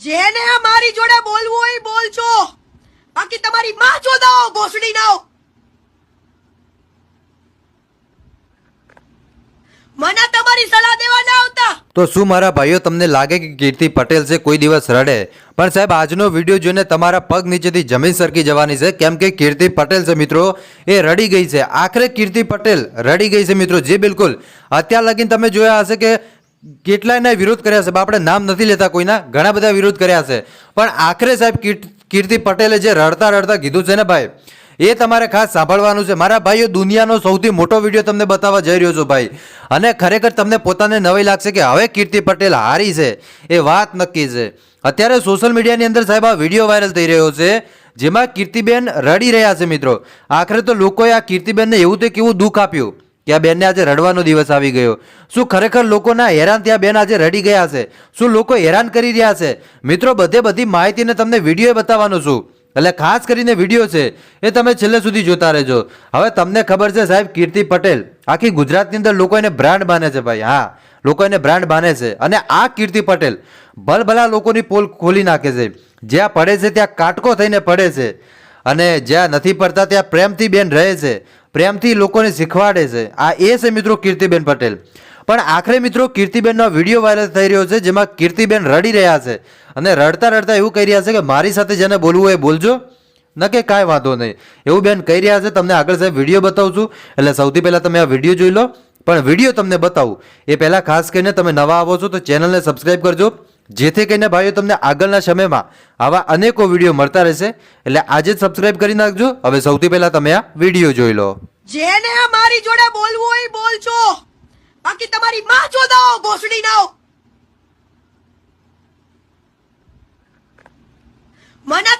જેને મારી જોડે બોલવું હોય બોલજો. બાકી તમારી માં ચોદાઓ ભોસડી નાઓ મને તમારી સલાહ દેવા ના આવતા. તો શું મારા ભાઈઓ તમને લાગે કે કીર્તિ પટેલ છે, કોઈ દિવસ રડે? પણ સાહેબ, આજનો વીડિયો જોઈને તમારા પગ નીચેથી જમીન સરકી જવાની છે. કેમ કે કીર્તિ પટેલ છે મિત્રો, એ રડી ગઈ છે. આખરે કીર્તિ પટેલ રડી ગઈ છે મિત્રો, જે બિલકુલ. અત્યાર લગીને તમે જોયા હશે કે કેટલાયના વિરોધ કર્યા છે? આપણે નામ નથી લેતા કોઈના, ઘણા બધા વિરોધ કર્યા છે. પણ આખરે સાહેબ કીર્તિ પટેલે જે રડતા રડતા કીધું છે ને ભાઈ, એ તમારે ખાસ સાંભળવાનું છે. મારા ભાઈઓ દુનિયાનો સૌથી મોટો વીડિયો તમને બતાવવા જઈ રહ્યો છું ભાઈ. અને ખરેખર તમને પોતાને નવાઈ લાગશે કે હવે કીર્તિ પટેલ હારી છે. એ વાત નક્કી છે. અત્યારે સોશિયલ મીડિયાની અંદર સાહેબ આ વીડિયો વાયરલ થઈ રહ્યો છે, જેમાં કીર્તિબેન રડી રહ્યા છે મિત્રો. આખરે તો લોકોએ આ કીર્તિબેનને એવું તે કેવું દુઃખ આપ્યું. કે આ બેનને આજે રડવાનો દિવસ આવી ગયો. શું ખરેખર લોકોના હેરાન ત્યાં બેન આજે રડી ગયા છે. શું લોકો હેરાન કરી રહ્યા છે? મિત્રો, બધે બધી માહિતીને તમને વીડિયો બતાવવાનો છું. એટલે ખાસ કરીને વીડિયો છે, એ તમે છેલ્લે સુધી જોતા રહેજો. હવે તમને ખબર છે સાહેબ, કીર્તિ પટેલ આખી ગુજરાતની અંદર લોકો એને બ્રાન્ડ માને છે ભાઈ. હા, લોકો એને બ્રાન્ડ માને છે. અને આ કીર્તિ પટેલ ભલભલા લોકોની પોલ ખોલી નાખે છે. જ્યાં પડે છે ત્યાં કાટકો થઈને પડે છે. અને જ્યાં નથી પડતા ત્યાં પ્રેમથી બેન રહે છે. પ્રેમથી લોકોને શીખવાડે છે. આ એ છે મિત્રો કીર્તિબેન પટેલ. પણ આખરે મિત્રો કીર્તિબેનનો વીડિયો વાયરલ થઈ રહ્યો છે, જેમાં કીર્તિબેન રડી રહ્યા છે અને રડતા રડતા એવું કહી રહ્યા છે કે મારી સાથે જેને બોલવું એ બોલજો. ન કે કાંઈ વાંધો નહીં. એવું બેન કહી રહ્યા છે, તમને આગળ સાહેબ વીડિયો બતાવું છું. એટલે સૌથી પહેલાં તમે આ વીડિયો જોઈ લો. પણ વીડિયો તમને બતાવું. એ પહેલાં ખાસ કરીને તમે નવા આવો છો તો ચેનલને સબસ્ક્રાઈબ કરજો. જેથી કરીને ભાઈઓ, તમને આગળના સમયમાં આવા અનેકો વીડિયો મળતા રહેશે. એટલે આજે જ સબસ્ક્રાઇબ કરી નાખજો. હવે સૌથી પહેલા તમે આ વીડિયો જોઈ લો. જેને આ મારી જોડે બોલવું હોય બોલજો. બાકી તમારી માં ચોદાઓ ભોસડી નાઓ મને